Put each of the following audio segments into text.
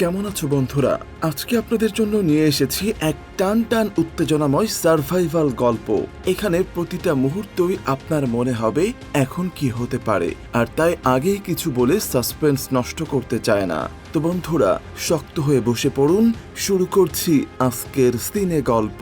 কেমন আছো বন্ধুরা? আজকে আপনাদের জন্য নিয়ে এসেছি এক টান টান উত্তেজনাময় সার্ভাইভাল গল্প। এখানে প্রতিটা মুহূর্তই আপনার মনে হবে এখন কি হতে পারে, আর তাই আগেই কিছু বলে সাসপেন্স নষ্ট করতে চায় না। তো বন্ধুরা, শক্ত হয়ে বসে পড়ুন, শুরু করছি আজকের সিনে গল্প।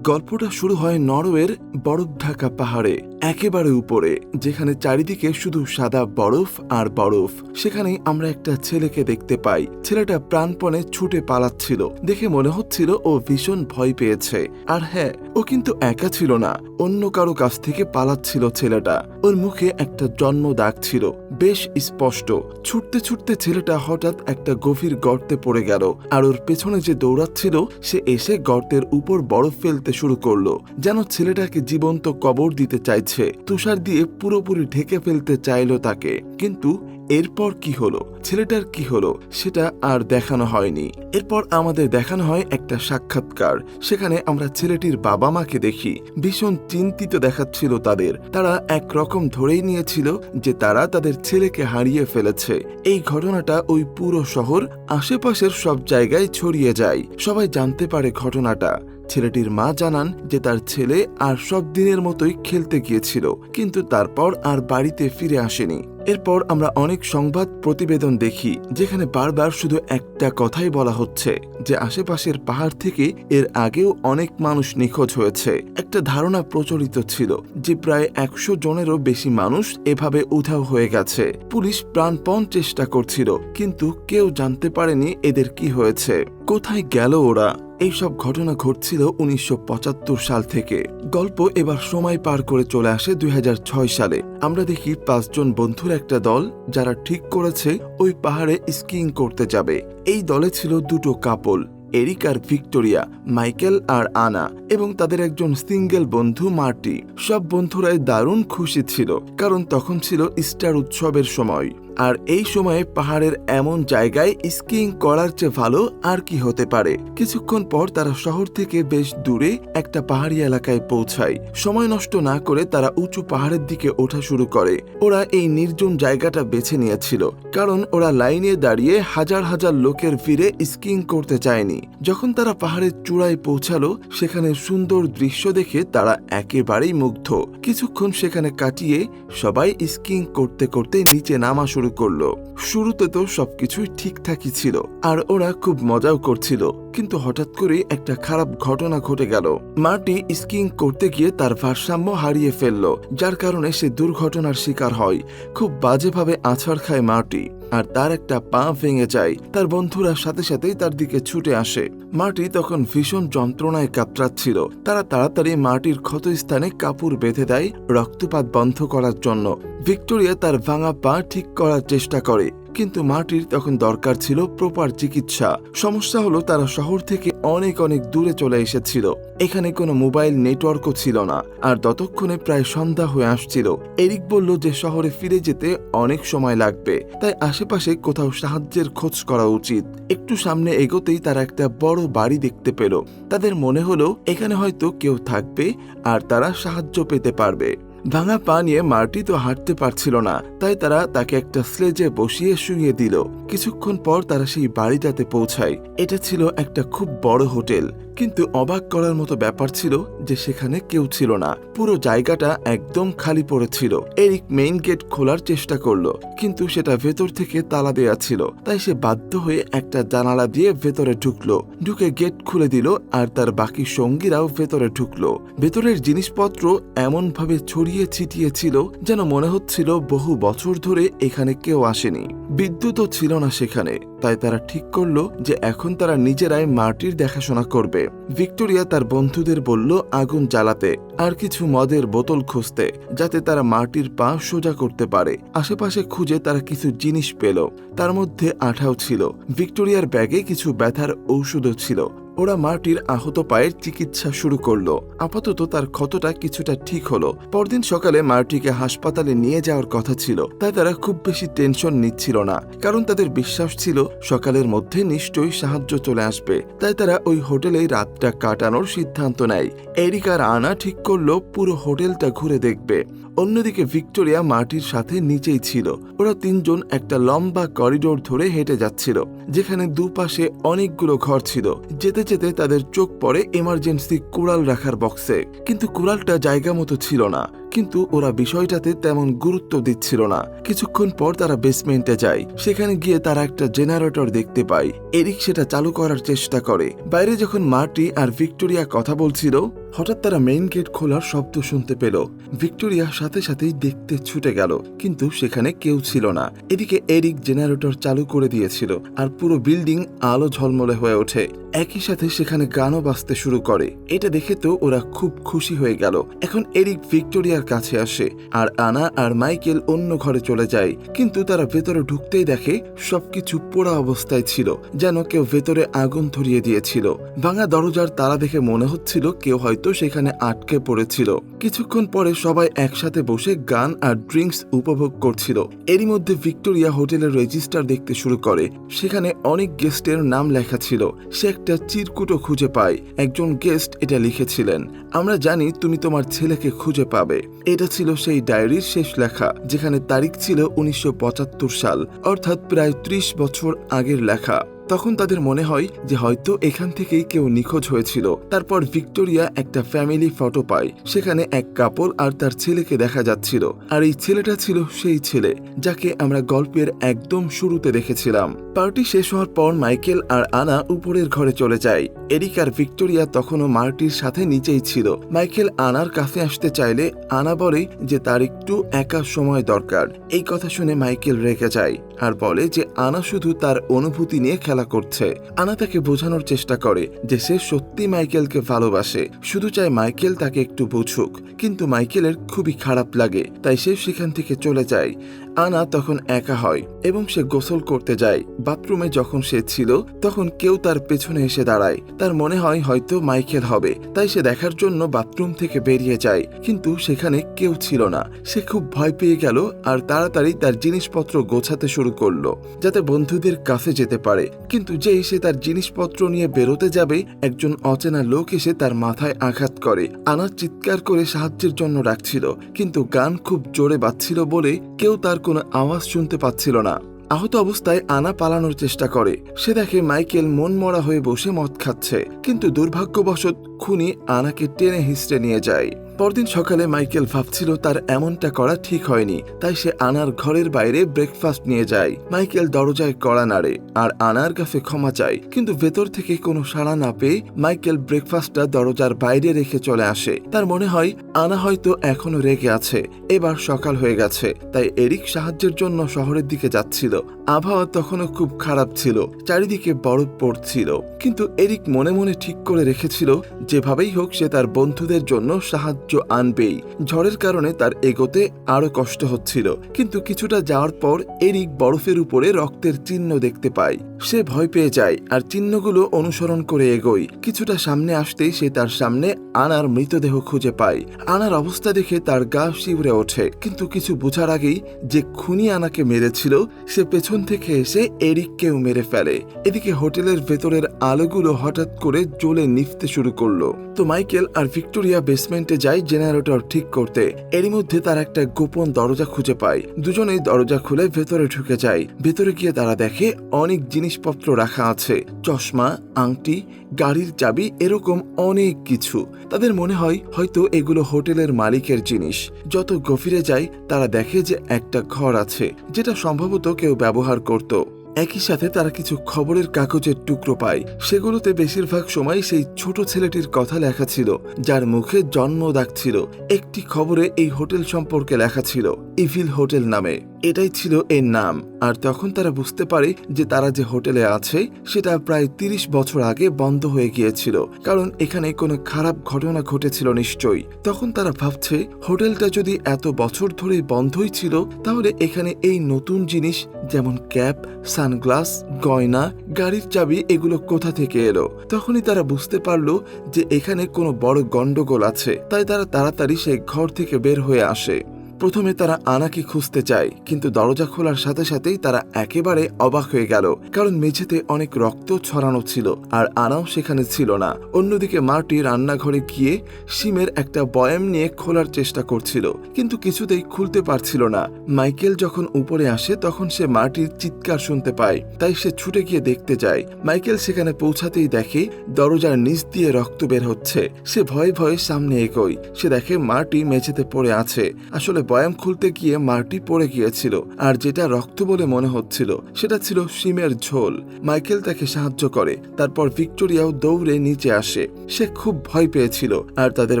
গল্পটা শুরু হয় নরওয়ের বরফ ঢাকা পাহাড়ে, একেবারে উপরে, যেখানে চারিদিকে শুধু সাদা বরফ আর বরফ। সেখানে আমরা একটা ছেলেকে দেখতে পাই। ছেলেটা প্রাণপণে ছুটে পালাচ্ছিল। দেখে মনে হচ্ছিল ও ভীষণ ভয় পেয়েছে। আর হ্যাঁ ও কিন্তু একা ছিল না। অন্য কারও কাছ থেকে পালাচ্ছিল ছেলেটা। ওর মুখে একটা জন্ম দাগ ছিল। বেশ স্পষ্ট। ছুটতে ছুটতে ছেলেটা হঠাৎ একটা গভীর গর্তে পড়ে গেল। আর ওর পেছনে যে দৌড়াচ্ছিল, সে এসে গর্তের উপর বরফ ফেলতে শুরু করল। যেন ছেলেটাকে জীবন্ত কবর দিতে চাইছে। তুষার দিয়ে পুরোপুরি ঢেকে ফেলতে চাইলো তাকে। কিন্তু এরপর কি হলো? ছেলেটার কি হলো? সেটা আর দেখানো হয়নি। এরপর আমাদের দেখানো হয় একটা সাক্ষাৎকার। সেখানে আমরা ছেলেটির বাবা মাকে দেখি। ভীষণ চিন্তিত দেখাচ্ছিল তাদের। তারা একরকম ধরেই নিয়েছিল যে তারা তাদের ছেলেকে হারিয়ে ফেলেছে। এই ঘটনাটা ওই পুরো শহর, আশেপাশের সব জায়গায় ছড়িয়ে যায়। সবাই জানতে পারে ঘটনাটা। ছেলেটির মা জানান যে তার ছেলে আর সব দিনের মতোই খেলতে গিয়েছিল, কিন্তু তারপর আর বাড়িতে ফিরে আসেনি। এরপর আমরা অনেক সংবাদ প্রতিবেদন দেখি, যেখানে বারবার শুধু একটা কথাই বলা হচ্ছে, যে আশেপাশের পাহাড় থেকে এর আগেও অনেক মানুষ নিখোঁজ হয়েছে। একটা ধারণা প্রচলিত ছিল, যে প্রায় একশো জনেরও বেশি মানুষ এভাবে উধাও হয়ে গেছে। পুলিশ প্রাণপণ চেষ্টা করছিল, কিন্তু কেউ জানতে পারেনি এদের কি হয়েছে। কোথায় গেল ওরা? এইসব ঘটনা ঘটছিল উনিশশো পঁচাত্তর সাল থেকে। গল্প এবার সময় পার করে চলে আসে দুই হাজার ছয় সালে। আমরা দেখি পাঁচজন বন্ধুর একটা দল, যারা ঠিক করেছে ওই পাহাড়ে স্কিং করতে যাবে। এই দলে ছিল দুটো কাপল, এরিক আর ভিক্টোরিয়া, মাইকেল আর আনা, এবং তাদের একজন সিঙ্গেল বন্ধু মার্টি। সব বন্ধুরাই দারুণ খুশি ছিল, কারণ তখন ছিল ইস্টার উৎসবের সময়। আর এই সময়ে পাহাড়ের এমন জায়গায় স্কিইং করার চেয়ে ভালো আর কি হতে পারে। কিছুক্ষণ পর তারা শহর থেকে বেশ দূরে একটা পাহাড়ি এলাকায় পৌঁছায়। সময় নষ্ট না করে তারা উঁচু পাহাড়ের দিকে ওঠা শুরু করে। ওরা এই নির্জন জায়গাটা বেছে নিয়েছিল, কারণ ওরা লাইনে দাঁড়িয়ে হাজার হাজার লোকের ভিড়ে স্কিইং করতে চায়নি। যখন তারা পাহাড়ের চূড়ায় পৌঁছালো, সেখানে সুন্দর দৃশ্য দেখে তারা একেবারেই মুগ্ধ। কিছুক্ষণ সেখানে কাটিয়ে সবাই স্কিইং করতে করতে নিচে নামা শুরু করল। শুরুতে তো সবকিছুই ঠিকঠাকই ছিল, আর ওরা খুব মজাও করছিল। কিন্তু হঠাৎ করে একটা খারাপ ঘটনা ঘটে গেল। মার্টি স্কিং করতে গিয়ে তার ভারসাম্য হারিয়ে ফেলল, যার কারণে সে দুর্ঘটনার শিকার হয়। খুব বাজেভাবে আছাড় খায় মার্টি আর তার একটা পা ভেঙে যায়। তার বন্ধুরা সাথে সাথেই তার দিকে ছুটে আসে। মাটি তখন ভীষণ যন্ত্রণায় কাতরাচ্ছিল। তারা তাড়াতাড়ি মাটির ক্ষতস্থানে কাপড় বেঁধে দেয়, রক্তপাত বন্ধ করার জন্য। ভিক্টোরিয়া তার ভাঙা পা ঠিক করার চেষ্টা করে। কিন্তু মাটির তখন দরকার ছিল প্রপার চিকিৎসা। সমস্যা হলো তারা শহর থেকে অনেক অনেক দূরে চলে এসেছিল। এখানে কোনো মোবাইল নেটওয়ার্কও ছিল না, আর ততক্ষণে প্রায় সন্ধ্যা হয়ে আসছিল। এরিক বলল যে শহরে ফিরে যেতে অনেক সময় লাগবে, তাই আশেপাশে কোথাও সাহায্যের খোঁজ করা উচিত। একটু সামনে এগোতেই তারা একটা বড় বাড়ি দেখতে পেল। তাদের মনে হলো এখানে হয়তো কেউ থাকবে, আর তারা সাহায্য পেতে পারবে। ভাঙা পা নিয়ে মার্টি তো হাঁটতে পারছিল না, তাই তারা তাকে একটা স্লেজে বসিয়ে শুইয়ে দিল। কিছুক্ষণ পর তারা সেই বাড়িটাতে পৌঁছায়। এটা ছিল একটা খুব বড় হোটেল। কিন্তু অবাক করার মতো ব্যাপার ছিল যে সেখানে কেউ ছিল না। পুরো জায়গাটা একদম খালি পড়েছিল। এরিক মেইন গেট খোলার চেষ্টা করল, কিন্তু সেটা ভেতর থেকে তালা দেয়া ছিল। তাই সে বাধ্য হয়ে একটা জানালা দিয়ে ভেতরে ঢুকলো। ঢুকে গেট খুলে দিল আর তার বাকি সঙ্গীরাও ভেতরে ঢুকলো। ভেতরের জিনিসপত্র এমন ভাবে ছড়িয়ে ছিটিয়ে ছিল যেন মনে হচ্ছিল বহু বছর ধরে এখানে কেউ আসেনি। বিদ্যুৎও ছিল না সেখানে। তাই তারা ঠিক করল যে এখন তারা নিজেরাই মাটির দেখাশোনা করবে। ভিক্টোরিয়া তার বন্ধুদের বলল, আগুন জ্বালাতে আর কিছু মদের বোতল খুঁজতে, যাতে তারা মাটির পা সোজা করতে পারে। আশেপাশে খুঁজে তারা কিছু জিনিস পেল। তার মধ্যে আঠাও ছিল। ভিক্টোরিয়ার ব্যাগে কিছু ব্যথার ঔষধও ছিল। ওরা মার্টির আহত পায়ের চিকিৎসা শুরু করল। আপাতত তার ক্ষতটা কিছুটা ঠিক হলো। পরদিন সকালে মার্টিকে হাসপাতালে নিয়ে যাওয়ার কথা ছিল। তাই তারা খুব বেশি টেনশন নিচ্ছিল না। কারণ তাদের বিশ্বাস ছিল, সকালের মধ্যে নিশ্চয়ই সাহায্য চলে আসবে। তাই তারা ওই হোটেলেই রাতটা কাটানোর সিদ্ধান্ত নেয়। এরিকার আনা ঠিক করল, পুরো হোটেলটা ঘুরে দেখবে। অন্যদিকে ভিক্টোরিয়া মাটির সাথে নিচেই ছিল। ওরা তিনজন একটা লম্বা করিডোর ধরে হেঁটে যাচ্ছিল, যেখানে দুপাশে অনেকগুলো ঘর ছিল। যেতে যেতে তাদের চোখ পড়ে এমার্জেন্সি কুড়াল রাখার বক্সে কিন্তু কুড়ালটা জায়গা মতো ছিল না। কিন্তু ওরা বিষয়টাতে তেমন গুরুত্ব দিচ্ছিল না। কিছুক্ষণ পর তারা বেসমেন্টে যায়। সেখানে গিয়ে তারা একটা জেনারেটর দেখতে পায়। এরিক সেটা চালু করার চেষ্টা করে। বাইরে যখন মার্টি আর ভিক্টোরিয়া কথা বলছিল, হঠাৎ তারা মেইন গেট খোলার শব্দ শুনতে পেল। ভিক্টোরিয়া সাথে সাথেই দেখতে ছুটে গেল, কিন্তু সেখানে কেউ ছিল না। এদিকে এরিক জেনারেটর চালু করে দিয়েছিল, আর পুরো বিল্ডিং আলো ঝলমলে হয়ে ওঠে। একই সাথে সেখানে গানও বাজতে শুরু করে। এটা দেখে তো ওরা খুব খুশি হয়ে গেল। এখন এরিক ভিক্টোরিয়ার কাছে আসে আর আনা আর মাইকেল অন্য ঘরে চলে যায়। কিন্তু তারা ভেতরে ঢুকতেই দেখে সবকিছু পোড়া অবস্থায় ছিল, যেন কেউ ভেতরে আগুন ধরিয়ে দিয়েছিল। ভাঙা দরজার তালা দেখে মনে হচ্ছিল কেউ হয়তো সেখানে আটকে পড়েছিল। কিছুক্ষণ পরে সবাই একসাথে বসে গান আর ড্রিঙ্কস উপভোগ করছিল। এরই মধ্যে ভিক্টোরিয়া হোটেলের রেজিস্টার দেখতে শুরু করে। সেখানে অনেক গেস্টের নাম লেখা ছিল। সে একটা চিরকুটো খুঁজে পায়। একজন গেস্ট এটা লিখেছিলেন, আমরা জানি তুমি তোমার ছেলেকে খুঁজে পাবে। এটা ছিল সেই ডায়েরির শেষ লেখা, যেখানে তারিখ ছিল উনিশশো পঁচাত্তর সাল, অর্থাৎ প্রায় ত্রিশ বছর আগের লেখা। তখন তাদের মনে হয় যে হয়তো এখান থেকেই কেউ নিখোঁজ হয়েছিল। তারপর ভিক্টোরিয়া একটা ফ্যামিলি ফটো পায়। সেখানে এক কাপড় আর তার ছেলেকে দেখা যাচ্ছিল। আর এই ছেলেটা ছিল সেই ছেলে, যাকে আমরা গল্পের একদম শুরুতে দেখেছিলাম। পার্টি শেষ হওয়ার পর মাইকেল আর আনা উপরের ঘরে চলে যায়। এরিক আর ভিক্টোরিয়া তখনও মার্টির সাথে নিচেই ছিল। মাইকেল আনার কাছে আসতে চাইলে আনা বলে যে তার একটু একা সময় দরকার। এই কথা শুনে মাইকেল রেগে যায়। আর বলে যে আনা শুধু তার অনুভূতি নিয়ে খেলা করছে। আনা তাকে বোঝানোর চেষ্টা করে যে সে সত্যি মাইকেলকে ভালোবাসে। শুধু চায় মাইকেল তাকে একটু বুঝুক। কিন্তু মাইকেলের খুবই খারাপ লাগে, তাই সে সেখান থেকে চলে যায়। আনা তখন একা হয় এবং সে গোসল করতে যায়। বাথরুমে যখন সে ছিল, তখন কেউ তার পেছনে এসে দাঁড়ায়। তার মনে হয় হয়তো মাইকেল হবে, তাই সে দেখার জন্য বাথরুম থেকে বেরিয়ে যায়। কিন্তু সেখানে কেউ ছিল না। সে খুব ভয় পেয়ে গেল আর তাড়াতাড়ি তার জিনিসপত্র গোছাতে শুরু করল, যাতে বন্ধুদের কাছে যেতে পারে। কিন্তু যেই সে তার জিনিসপত্র নিয়ে বেরোতে যাবে, একজন অচেনা লোক এসে তার মাথায় আঘাত করে। আনা চিৎকার করে সাহায্যের জন্য ডাকছিল, কিন্তু গান খুব জোরে বাজছিল বলে কেউ তার কোনো আওয়াজ শুনতে পাচ্ছিল না। আহত অবস্থায় আনা পালানোর চেষ্টা করে। সে দেখে মাইকেল মন মরা হয়ে বসে মদ খাচ্ছে। কিন্তু দুর্ভাগ্যবশত খুনি আনাকে টেনে হিস্টে নিয়ে যায়। পরদিন সকালে মাইকেল ভাবছিল তার এমনটা করা ঠিক হয়নি, তাই সে আনার ঘরের বাইরে ব্রেকফাস্ট নিয়ে যায়। মাইকেল দরজায় কড়া নাড়ে আর আনার কাছে ক্ষমা চায়, কিন্তু ভেতর থেকে কোনো সাড়া না পেয়ে মাইকেল ব্রেকফাস্টটা দরজার বাইরে রেখে চলে আসে। তার মনে হয়, আনা হয়তো এখনও রেগে আছে, এবার সকাল হয়ে গেছে, তাই এরিক সাহায্যের জন্য শহরের দিকে যাচ্ছিল। আবহাওয়া তখনও খুব খারাপ ছিল, চারিদিকে বরফ পড়ছিল। কিন্তু এরিক মনে মনে ঠিক করে রেখেছিল, যেভাবেই হোক সে তার বন্ধুদের জন্য সাহায্য আনবেই। ঝড়ের কারণে তার এগোতে আরও কষ্ট হচ্ছিল। কিন্তু কিছুটা যাওয়ার পর এরিক বরফের উপরে রক্তের চিহ্ন দেখতে পায়। সে ভয় পেয়ে যায়, আর চিহ্নগুলো অনুসরণ করে এগোয়। কিছুটা সামনে আসতেই সে তার সামনে আনার মৃতদেহ খুঁজে পায়। আনার অবস্থা দেখে তার গা শিউরে ওঠে, কিন্তু কিছু বোঝার আগেই যে খুনি আনাকে মেরেছিল, সে পেছন থেকে এসে এরিককেও মেরে ফেলে। এদিকে হোটেলের ভেতরের আলোগুলো হঠাৎ করে জ্বলে নিফতে শুরু করল। তো মাইকেল আর ভিক্টোরিয়া বেসমেন্টে যায় জেনারেটর ঠিক করতে। এরই মধ্যে তারা একটা গোপন দরজা খুঁজে পায়। দুজনেই দরজা খুলে ভেতরে ঢুকে যায়। ভেতরে গিয়ে তারা দেখে অনেক জিনিসপত্র রাখা আছে। চশমা, আংটি, গাড়ির চাবি, এরকম অনেক কিছু। তাদের মনে হয় হয়তো এগুলো হোটেলের মালিকের জিনিস। যত গভীরে যায়, তারা দেখে যে একটা ঘর আছে, যেটা সম্ভবত কেউ ব্যবহার করত। একই সাথে তারা কিছু খবরের কাগজের টুকরো পায়। সেগুলোতে বেশিরভাগ সময় সেই ছোট ছেলেটির কথা লেখা ছিল, যার মুখে জন্ম দাগ ছিল। একটি খবরে এই হোটেল সম্পর্কে লেখা ছিল, ইভিল হোটেল নামে। এটাই ছিল এর নাম। আর তখন তারা বুঝতে পারে যে তারা যে হোটেলে আছে, সেটা প্রায় তিরিশ বছর আগে বন্ধ হয়ে গিয়েছিল। কারণ এখানে কোনো খারাপ ঘটনা ঘটেছিল নিশ্চয়ই। তখন তারা ভাবছে, হোটেলটা যদি এত বছর ধরে বন্ধই ছিল, তাহলে এখানে এই নতুন জিনিস, যেমন ক্যাপ, সানগ্লাস, গয়না, গাড়ির চাবি, এগুলো কোথা থেকে এলো? তখনই তারা বুঝতে পারল যে এখানে কোনো বড় গন্ডগোল আছে। তাই তারা তাড়াতাড়ি সেই ঘর থেকে বের হয়ে আসে। প্রথমে তারা আনাকে খুঁজতে চায়, কিন্তু দরজা খোলার সাথে সাথেই তারা একেবারে অবাক হয়ে গেল, কারণ মেঝেতে অনেক রক্ত ছড়ানো ছিল আর আনাও সেখানে ছিল না। অন্যদিকে মার্টি রান্নাঘরে গিয়ে সিমের একটা বয়াম নিয়ে খোলার চেষ্টা করছিল, কিন্তু কিছুতেই খুলতে পারছিল না। মাইকেল যখন উপরে আসে, তখন সে মার্টির চিৎকার শুনতে পায়, তাই সে ছুটে গিয়ে দেখতে যায়। মাইকেল সেখানে পৌঁছাতেই দেখে দরজার নিচ দিয়ে রক্ত বের হচ্ছে। সে ভয়ে ভয়ে সামনে এগোয়। সে দেখে মার্টি মেঝেতে পড়ে আছে। আসলে বয়াম খুলতে গিয়ে মার্টি পড়ে গিয়েছিল, আর যেটা রক্ত বলে মনে হচ্ছিল, সেটা ছিল সিমের ঝোল। মাইকেল তাকে সাহায্য করে, তারপর ভিক্টোরিয়াও দৌড়ে নিচে আসে। সে খুব ভয় পেয়েছিল, আর তাদের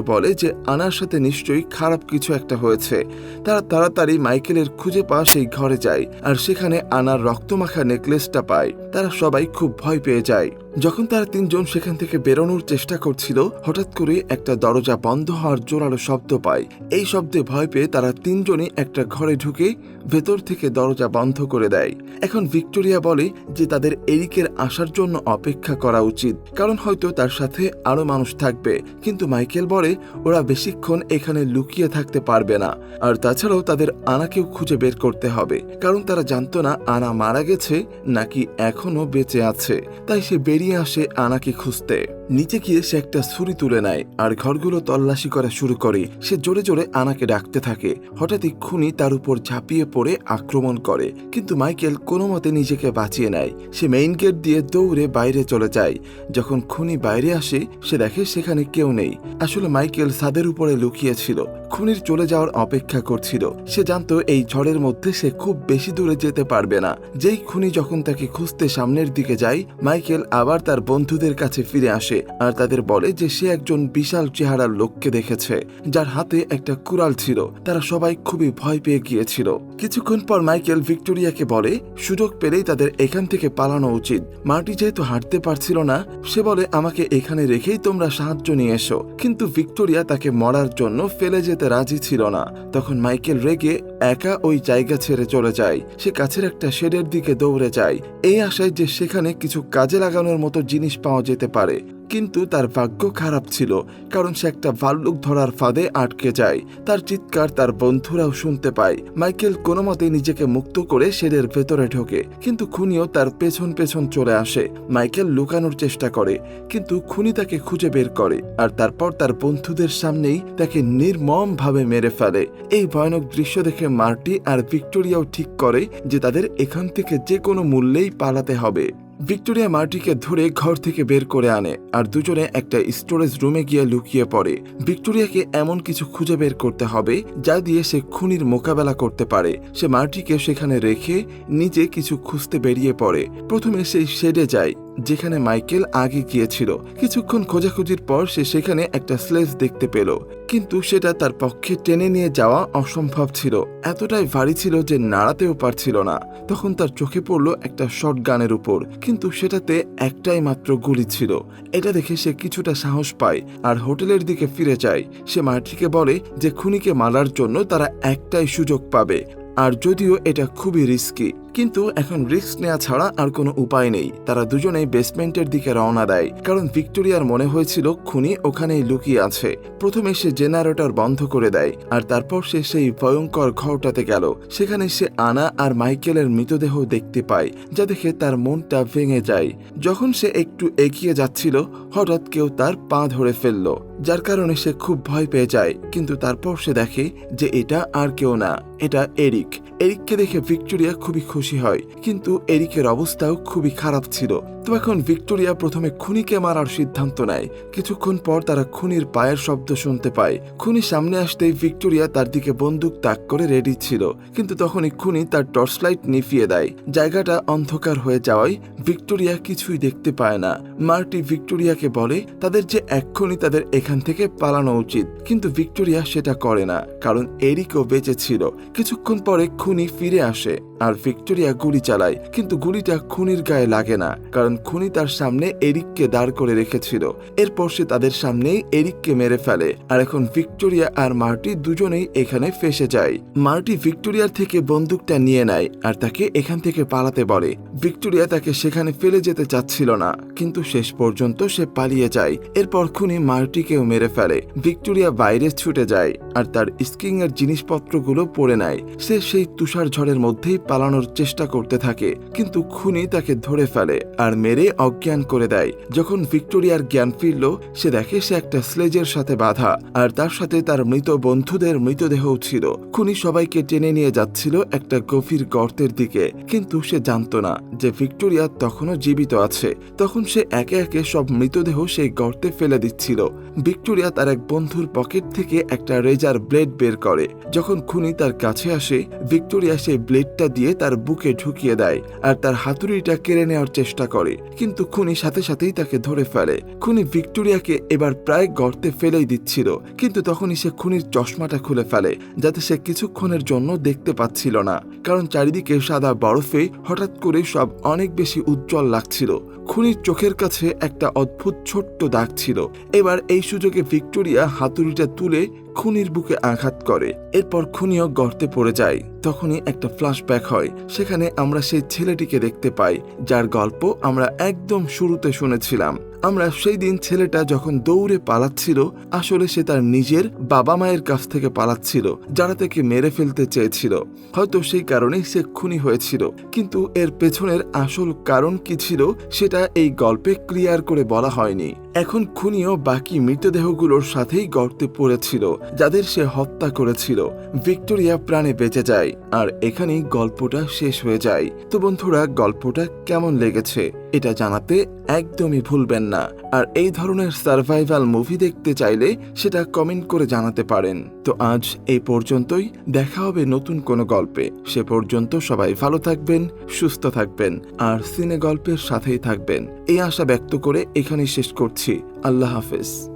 বলে যে আনার সাথে নিশ্চয়ই খারাপ কিছু একটা হয়েছে। তারা তাড়াতাড়ি মাইকেলের খুঁজে পাওয়া সেই ঘরে যায়, আর সেখানে আনার রক্তমাখা নেকলেসটা পায়। তারা সবাই খুব ভয় পেয়ে যায়। যখন তারা তিনজন সেখান থেকে বেরোনোর চেষ্টা করছিল, হঠাৎ করে একটা দরজা বন্ধ হওয়ার জোরালো শব্দ পায়। এই শব্দে ভয় পেয়ে তারা তিনজনে একটা ঘরে ঢুকে ভেতর থেকে দরজা বন্ধ করে দেয়। এখন ভিক্টোরিয়া বলে যে তাদের এরিকের আসার জন্য অপেক্ষা করা উচিত, কারণ হয়তো তার সাথে আরও মানুষ থাকবে। কিন্তু মাইকেল বলে, ওরা বেশিক্ষণ এখানে লুকিয়ে থাকতে পারবে না। আর তাছাড়াও তাদের আনাকেও খুঁজে বের করতে হবে, কারণ তারা জানতো না আনা মারা গেছে নাকি এখনও বেঁচে আছে। তাই সে বেরিয়ে আসে আনাকে খুঁজতে। নিচে গিয়ে সে একটা ছুরি তুলে নেয় আর ঘরগুলো তল্লাশি করা শুরু করে। সে জোরে জোরে আনাকে ডাকতে থাকে। হঠাৎই খুনি তার উপর ঝাঁপিয়ে পড়ে, আক্রমণ করে। কিন্তু মাইকেল কোনো মতে নিজেকে বাঁচিয়ে নেয়। সে মেইন গেট দিয়ে দৌড়ে বাইরে চলে যায়। যখন খুনি বাইরে আসে, সে দেখে সেখানে কেউ নেই। আসলে মাইকেল ছাদের উপরে লুকিয়েছিল। খুনির চলে যাওয়ার অপেক্ষা করছিল। সে জানতো এই ঝড়ের মধ্যে সে খুব বেশি দূরে যেতে পারবে না। যেই খুনি যখন তাকে খুঁজতে সামনের দিকে যায়, মাইকেল আবার তার বন্ধুদের কাছে ফিরে আসে। আর তাদের বলে যে সে একজন বিশাল চেহারার লোককে দেখেছে, যার হাতে একটা কুড়াল ছিল। তারা সবাই খুবই ভয় পেয়ে গিয়েছিল। কিছুক্ষণ পর মাইকেল ভিক্টোরিয়াকে বলে, সুযোগ পেলেই তাদের এখান থেকে পালানো উচিত। মার্টি যেহেতু হাঁটতে পারছিল না, সে বলে, আমাকে এখানে রেখেই তোমরা সাহায্য নিয়ে এসো। কিন্তু ভিক্টোরিয়া তাকে মরার জন্য ফেলে যেতে রাজি ছিল না। তখন মাইকেল রেগে একা ওই জায়গা ছেড়ে চলে যায়। সে কাছের একটা শেডের দিকে দৌড়ে যায়। এই আশায় যে সেখানে কিছু কাজে লাগানোর মতো জিনিস পাওয়া যেতে পারে। কিন্তু তার ভাগ্য খারাপ ছিল, কারণ সে একটা ভাল্লুক ধরার ফাঁদে আটকে যায়। তার চিৎকার তার বন্ধুরাও শুনতে পায়। মাইকেল কোনো মতে নিজেকে মুক্ত করে শেডের ভেতরে ঢোকে, কিন্তু খুনিও তার পেছন পেছন চলে আসে। মাইকেল লুকানোর চেষ্টা করে, কিন্তু খুনি তাকে খুঁজে বের করে, আর তারপর তার বন্ধুদের সামনেই তাকে নির্মম ভাবে মেরে ফেলে। এই ভয়ানক দৃশ্য দেখে মার্টি আর ভিক্টোরিয়াও ঠিক করে যে তাদের এখান থেকে যে কোনো মূল্যেই পালাতে হবে। ভিক্টোরিয়া মার্টিকে ধরে ঘর থেকে বের করে আনে আর দুজনে একটা স্টোরেজ রুমে গিয়ে লুকিয়ে পড়ে। ভিক্টোরিয়াকে এমন কিছু খুঁজে বের করতে হবে যা দিয়ে সে খুনির মোকাবেলা করতে পারে। সে মার্টিকে সেখানে রেখে নিজে কিছু খুঁজতে বেরিয়ে পড়ে। প্রথমে সে শেডে যায়। যেখানে মাইকেল আগে গিয়েছিল। কিছুক্ষণ খোঁজাখুঁজির পর সে সেখানে একটা স্লেজ দেখতে পেল। কিন্তু সেটা তার পক্ষে টেনে নিয়ে যাওয়া অসম্ভব ছিল। এতটাই ভারী ছিল যে নাড়াতেও পারছিল না। তখন তার চোখে পড়ল একটা শর্ট গানের উপর। কিন্তু সেটাতে একটাই মাত্র গুলি ছিল। এটা দেখে সে কিছুটা সাহস পায় আর হোটেলের দিকে ফিরে যায়। সে মার্টিকে বলে যে খুনিকে মারার জন্য তারা একটাই সুযোগ পাবে। আর যদিও এটা খুবই রিস্কি কিন্তু এখন রিস্ক নেওয়া ছাড়া আর কোনো উপায় নেই। তারা দুজনেই বেসমেন্টের দিকে রওনা দেয়, কারণ ভিক্টোরিয়ার মনে হয়েছিল খুনি ওখানেই লুকিয়ে আছে। প্রথমে সে জেনারেটর বন্ধ করে দেয়, আর তারপর সে সেই ভয়ঙ্কর ঘরটাতে গেল। সেখানে সে আনা আর মাইকেলের মৃতদেহ দেখতে পায়, যা দেখে তার মনটা ভেঙে যায়। যখন সে একটু এগিয়ে যাচ্ছিল, হঠাৎ কেউ তার পা ধরে ফেলল, যার কারণে সে খুব ভয় পেয়ে যায়। কিন্তু তারপর সে দেখে যে এটা আর কেউ না, এটা এরিক। এরিককে দেখে ভিক্টোরিয়া খুবই খুশি। হয়। কিন্তু এরিকের অবস্থাও খুবই খারাপ ছিল। তো এখন ভিক্টোরিয়া প্রথমে খুনিকে মারার সিদ্ধান্ত নেয়। কিছুক্ষণ পর তারা খুনির পায়ের শব্দ শুনতে পায়। খুনি সামনে আসতেই ভিক্টোরিয়া তার দিকে বন্দুক তাক করে রেডি ছিল। কিন্তু তখনই খুনি তার টর্চ লাইট নিভিয়ে দেয়। জায়গাটা অন্ধকার হয়ে যাওয়ায় ভিক্টোরিয়া কিছুই দেখতে পায় না। মার্টি ভিক্টোরিয়াকে বলে, তাদের যে এক্ষুনি তাদের এখান থেকে পালানো উচিত। কিন্তু ভিক্টোরিয়া সেটা করে না, কারণ এরিকও বেঁচে ছিল। কিছুক্ষণ পরে খুনি ফিরে আসে, আর ভিক্টোরিয়া গুলি চালায়। কিন্তু গুলিটা খুনির গায়ে লাগে না, কারণ খুনি তার সামনে এরিককে দাঁড় করে রেখেছিল। এরপর সে তাদের সামনেই এরিককে মেরে ফেলে। আর এখন ভিক্টোরিয়া আর মার্টি দুজনেই এখানে ফেসে যায়। মার্টি ভিক্টোরিয়ার থেকে বন্দুকটা নিয়ে নেয় আর তাকে এখান থেকে পালাতে বলে। ভিক্টোরিয়া তাকে সেখানে ফেলে যেতে চাচ্ছিল না, কিন্তু শেষ পর্যন্ত সে পালিয়ে যায়। এরপর খুনি মার্টিকেও মেরে ফেলে। ভিক্টোরিয়া বাইরে ছুটে যায় আর তার স্কিং এর জিনিসপত্রগুলো পড়ে নেয়। সে সেই তুষার ঝড়ের মধ্যেই পালানোর চেষ্টা করতে থাকে, কিন্তু খুনি তাকে ধরে ফেলে আর মেরে অজ্ঞান করে দেয়। যখন ভিক্টোরিয়ার জ্ঞান ফিরল, সে দেখে সে একটা স্লেজের সাথে বাধা, আর তার সাথে তার মৃত বন্ধুদের মৃতদেহও ছিল। খুনি সবাইকে টেনে নিয়ে যাচ্ছিল একটা গভীর গর্তের দিকে, কিন্তু সে জানতো না যে ভিক্টোরিয়া তখনও জীবিত আছে। তখন সে একে একে সব মৃতদেহ সেই গর্তে ফেলে দিচ্ছিল। ভিক্টোরিয়া তার এক বন্ধুর পকেট থেকে একটা রেজার ব্লেড বের করে। যখন খুনি তার কাছে আসে, ভিক্টোরিয়া সেই ব্লেডটা দিয়ে তার বুকে ঢুকিয়ে দেয়, আর তার হাতুড়িটা কেড়ে নেওয়ার চেষ্টা করে। কিন্তু খুনি সাথে সাথেই তাকে ধরে ফেলে। খুনি ভিক্টোরিয়াকে এবার প্রায় গর্তে ফেলেই দিচ্ছিল, কিন্তু তখনই সে খুনির চশমাটা খুলে ফেলে, যাতে সে কিছুক্ষণের জন্য দেখতে পাচ্ছিল না। কারণ চারিদিকে সাদা বরফে হঠাৎ করে সব অনেক বেশি উজ্জ্বল লাগছিল। খুনির চোখের কাছে একটা অদ্ভুত ছোট্ট দাগ ছিল। এবার এই সুযোগে ভিক্টোরিয়া হাতুড়িটা তুলে খুনির বুকে আঘাত করে। এরপর খুনিও গর্তে পড়ে যায়। তখনই একটা ফ্ল্যাশব্যাক হয়। সেখানে আমরা সেই ছেলেটিকে দেখতে পাই, যার গল্প আমরা একদম শুরুতে শুনেছিলাম। আমরা সেই দিন ছেলেটা যখন দৌড়ে পালাচ্ছিল, আসলে সে তার নিজের বাবা মায়ের কাছ থেকে পালাচ্ছিল, যারা তাকে মেরে ফেলতে চেয়েছিল। হয়তো সেই কারণেই সে খুনি হয়েছিল। কিন্তু এর পেছনের আসল কারণ কি ছিল, সেটা এই গল্পে ক্লিয়ার করে বলা হয়নি। এখন খুনিও বাকি মৃতদেহগুলোর সাথেই গর্তে পড়েছিল, যাদের সে হত্যা করেছিল। ভিক্টোরিয়া প্রাণে বেঁচে যায়, আর এখানেই গল্পটা শেষ হয়ে যায়। তো বন্ধুরা, গল্পটা কেমন লেগেছে এটা জানাতে একদমই ভুলবেন না, আর এই ধরনের সার্ভাইভাল মুভি দেখতে চাইলে সেটা কমেন্ট করে জানাতে পারেন। তো আজ এই পর্যন্তই, দেখা হবে নতুন কোনো গল্পে। সে পর্যন্ত সবাই ভালো থাকবেন, সুস্থ থাকবেন, আর সিনে গল্পের সাথেই থাকবেন। এই আশা ব্যক্ত করে এখানেই শেষ করছি। আল্লাহ হাফেজ।